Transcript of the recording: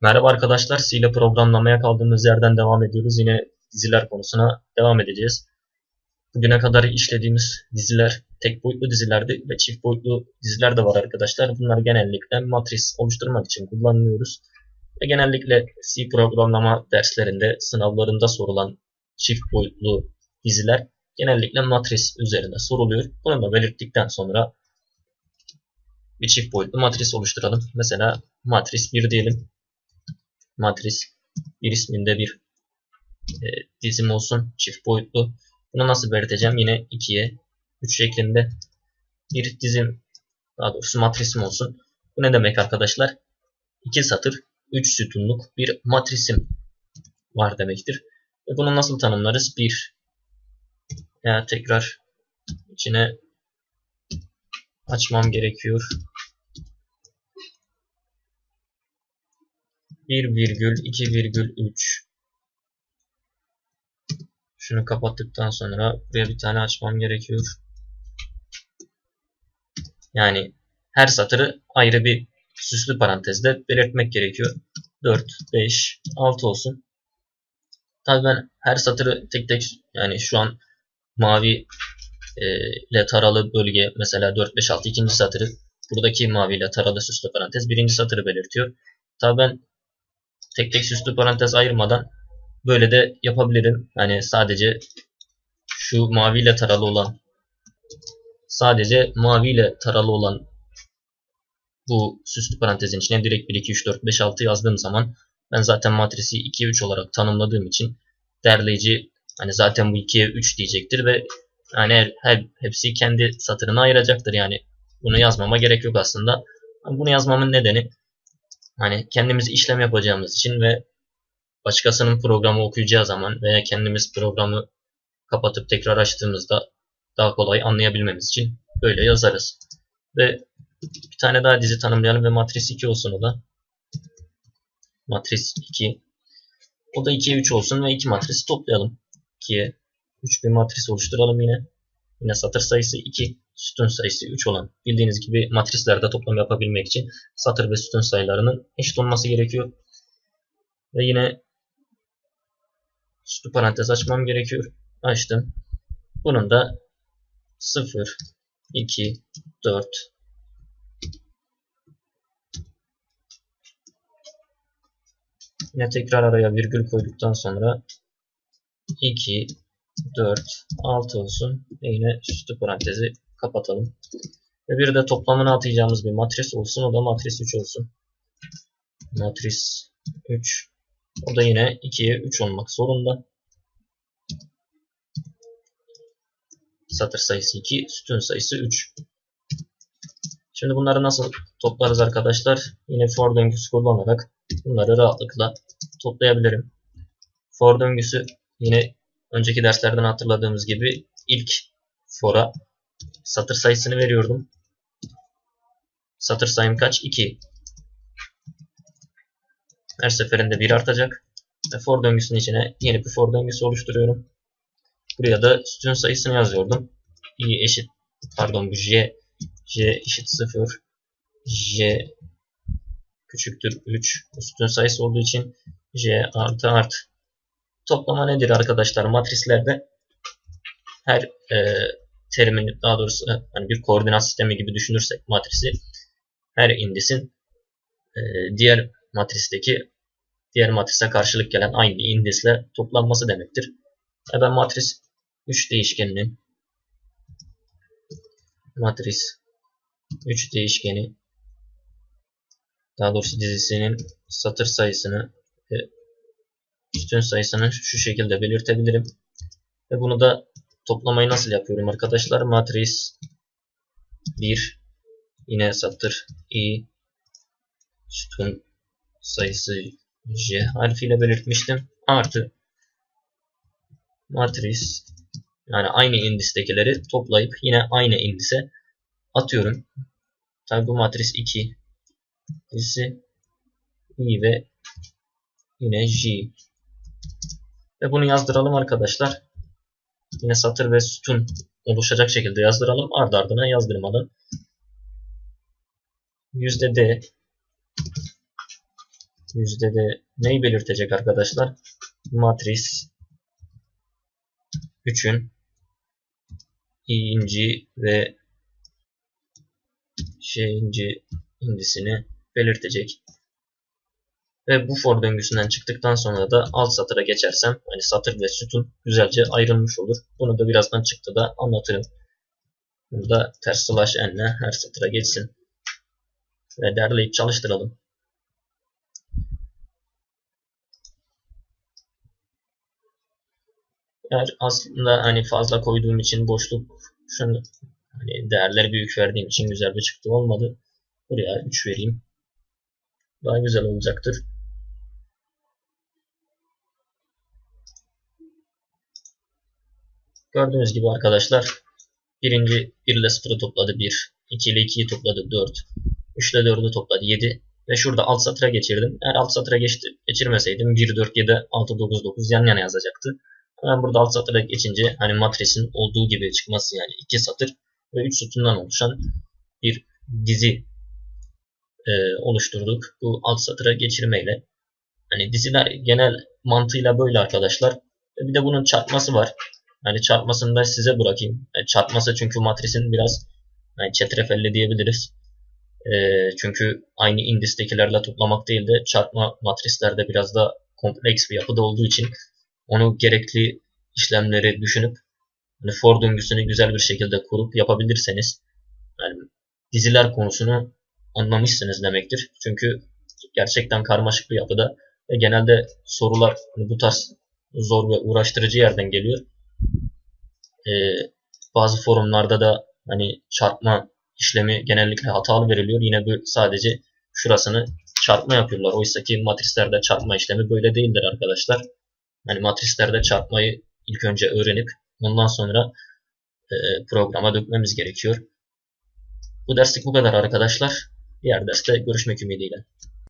Merhaba arkadaşlar, C ile programlamaya kaldığımız yerden devam ediyoruz. Yine diziler konusuna devam edeceğiz. Bugüne kadar işlediğimiz diziler tek boyutlu dizilerdi ve çift boyutlu diziler de var arkadaşlar. Bunlar genellikle matris oluşturmak için kullanılıyoruz. Ve genellikle C programlama derslerinde, sınavlarında sorulan çift boyutlu diziler genellikle matris üzerine soruluyor. Bunu da belirttikten sonra bir çift boyutlu matris oluşturalım. Mesela matris 1 diyelim matris bir isminde bir e, dizim olsun çift boyutlu. Bunu nasıl belirteceğim? Yine 2'ye 3 şeklinde bir dizim daha doğrusu matrisim olsun. Bu ne demek arkadaşlar? 2 satır 3 sütunluk bir matrisim var demektir. Ve bunu nasıl tanımlarız? 1 ya tekrar içine açmam gerekiyor. 1,2,3 Şunu kapattıktan sonra buraya bir tane açmam gerekiyor. Yani her satırı ayrı bir süslü parantezde belirtmek gerekiyor. 4, 5, 6 olsun. Tabii ben her satırı tek tek yani şu an mavi e, ile taralı bölge mesela 4, 5, 6 ikinci satırı buradaki mavi ile taralı süslü parantez birinci satırı belirtiyor. Tabii ben tek tek süslü parantez ayırmadan böyle de yapabilirim. Yani sadece şu maviyle taralı olan sadece maviyle taralı olan bu süslü parantezin içine direkt 1, 2, 3, 4, 5, 6 yazdığım zaman ben zaten matrisi 2, 3 olarak tanımladığım için derleyici hani zaten bu 2'ye 3 diyecektir ve yani her, her, hepsi kendi satırına ayıracaktır. Yani bunu yazmama gerek yok aslında. Bunu yazmamın nedeni hani kendimiz işlem yapacağımız için ve başkasının programı okuyacağı zaman veya kendimiz programı kapatıp tekrar açtığımızda daha kolay anlayabilmemiz için böyle yazarız. Ve bir tane daha dizi tanımlayalım ve matris 2 olsun o da. Matris 2. O da 2'ye 3 olsun ve 2 matrisi toplayalım. 2'ye 3 bir matris oluşturalım yine. Yine satır sayısı 2, sütun sayısı 3 olan bildiğiniz gibi matrislerde toplam yapabilmek için satır ve sütun sayılarının eşit olması gerekiyor. Ve yine süslü parantez açmam gerekiyor. Açtım. Bunun da 0, 2, 4, Yine tekrar araya virgül koyduktan sonra 2, 4, 6 olsun. Ve yine süslü parantezi kapatalım. Ve bir de toplamını atayacağımız bir matris olsun. O da matris 3 olsun. Matris 3. O da yine 2'ye 3 olmak zorunda. Satır sayısı 2, sütun sayısı 3. Şimdi bunları nasıl toplarız arkadaşlar? Yine for döngüsü kullanarak bunları rahatlıkla toplayabilirim. For döngüsü yine önceki derslerden hatırladığımız gibi ilk for'a satır sayısını veriyordum. Satır sayım kaç? 2. Her seferinde 1 artacak. Ve for döngüsünün içine yeni bir for döngüsü oluşturuyorum. Buraya da sütun sayısını yazıyordum. i eşit pardon bu j j eşit 0 j küçüktür 3 sütun sayısı olduğu için j artı art toplama nedir arkadaşlar matrislerde her e, terimin daha doğrusu hani bir koordinat sistemi gibi düşünürsek matrisi her indisin e, diğer matristeki diğer matrise karşılık gelen aynı indisle toplanması demektir. E ben matris 3 değişkeninin matris 3 değişkeni daha doğrusu dizisinin satır sayısını ve sütun sayısını şu şekilde belirtebilirim. Ve bunu da toplamayı nasıl yapıyorum arkadaşlar? Matris 1 yine satır i sütun sayısı j harfiyle belirtmiştim. Artı matris yani aynı indistekileri toplayıp yine aynı indise atıyorum. Tabi bu matris 2 dizisi i ve yine j ve bunu yazdıralım arkadaşlar. Yine satır ve sütun oluşacak şekilde yazdıralım. Ardı ardına yazdırmadan. Yüzde D yüzde de neyi belirtecek arkadaşlar? Matris 3'ün i'inci ve şeyinci indisini belirtecek. Ve bu for döngüsünden çıktıktan sonra da alt satıra geçersem hani satır ve sütun güzelce ayrılmış olur. Bunu da birazdan çıktı da anlatırım. Burada ters slash n her satıra geçsin. Ve derleyip çalıştıralım. Eğer aslında hani fazla koyduğum için boşluk şunu hani değerleri büyük verdiğim için güzel bir çıktı olmadı. Buraya 3 vereyim. Daha güzel olacaktır. Gördüğünüz gibi arkadaşlar birinci 1 ile 0'ı topladı 1, 2 ile 2'yi topladı 4, 3 ile 4'ü topladı 7 ve şurada alt satıra geçirdim. Eğer alt satıra geçti, geçirmeseydim 1, 4, 7, 6, 9, 9 yan yana yazacaktı. Ben burada alt satıra geçince hani matrisin olduğu gibi çıkması yani iki satır ve üç sütundan oluşan bir dizi e, oluşturduk. Bu alt satıra geçirmeyle. Hani diziler genel mantığıyla böyle arkadaşlar. Bir de bunun çarpması var. Hani çarpmasını da size bırakayım. Yani çarpması çünkü matrisin biraz yani çetrefelli diyebiliriz. E, çünkü aynı indistekilerle toplamak değil de çarpma matrislerde biraz da kompleks bir yapıda olduğu için onu gerekli işlemleri düşünüp hani for döngüsünü güzel bir şekilde kurup yapabilirseniz yani diziler konusunu anlamışsınız demektir. Çünkü gerçekten karmaşık bir yapıda ve genelde sorular hani bu tarz zor ve uğraştırıcı yerden geliyor. Ee, bazı forumlarda da hani çarpma işlemi genellikle hatalı veriliyor. Yine bu sadece şurasını çarpma yapıyorlar. Oysa ki matrislerde çarpma işlemi böyle değildir arkadaşlar. Yani matrislerde çarpmayı ilk önce öğrenip ondan sonra e, programa dökmemiz gerekiyor. Bu derslik bu kadar arkadaşlar. Diğer derste görüşmek ümidiyle.